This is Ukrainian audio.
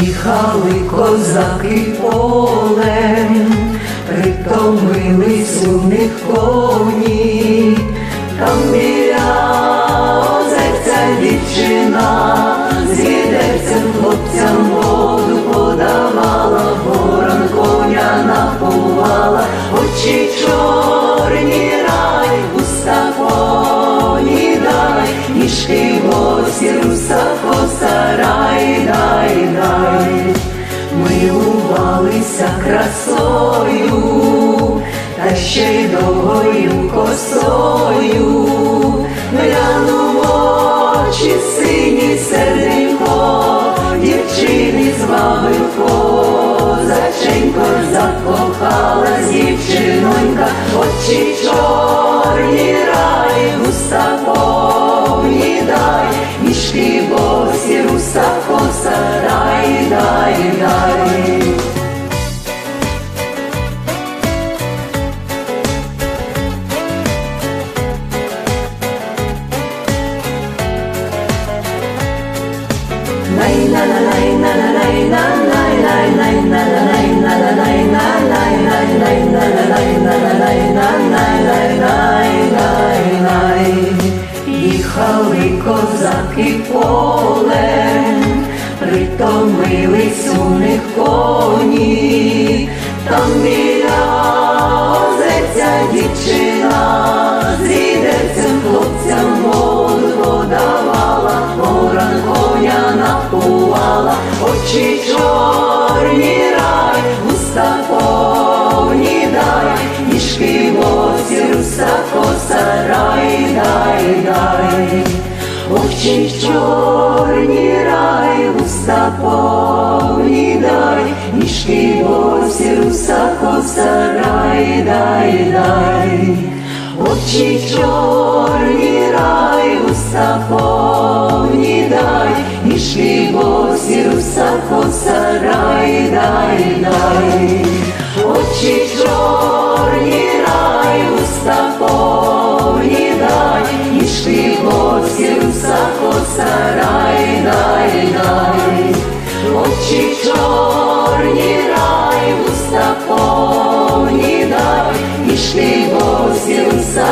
Їхали козаки полем, притомились у них ніжки босі, руса коса, рай, дай, дай. Милувалися красою, та ще й довгою косою, гляну в очі сині серденько, дівчини звабив козаченько, закохалась дівчинонька, очі чорні рай, Їхали козаки полем, притомились у них коні, там повні дай, ніжки босі, руса коса, рай, дай, дай. Очі чорні рай, уста повні дай, ніжки босі, руса коса, рай, дай, дай. Очі чорні рай, уста повні дай, ніжки босі, руса коса, рай, дай, дай. Очі чорні рай, уста повні дай, ніжки босі, руса коса, рай, дай, дай. Очі чорні рай, уста повні дай, ніжки босі, руса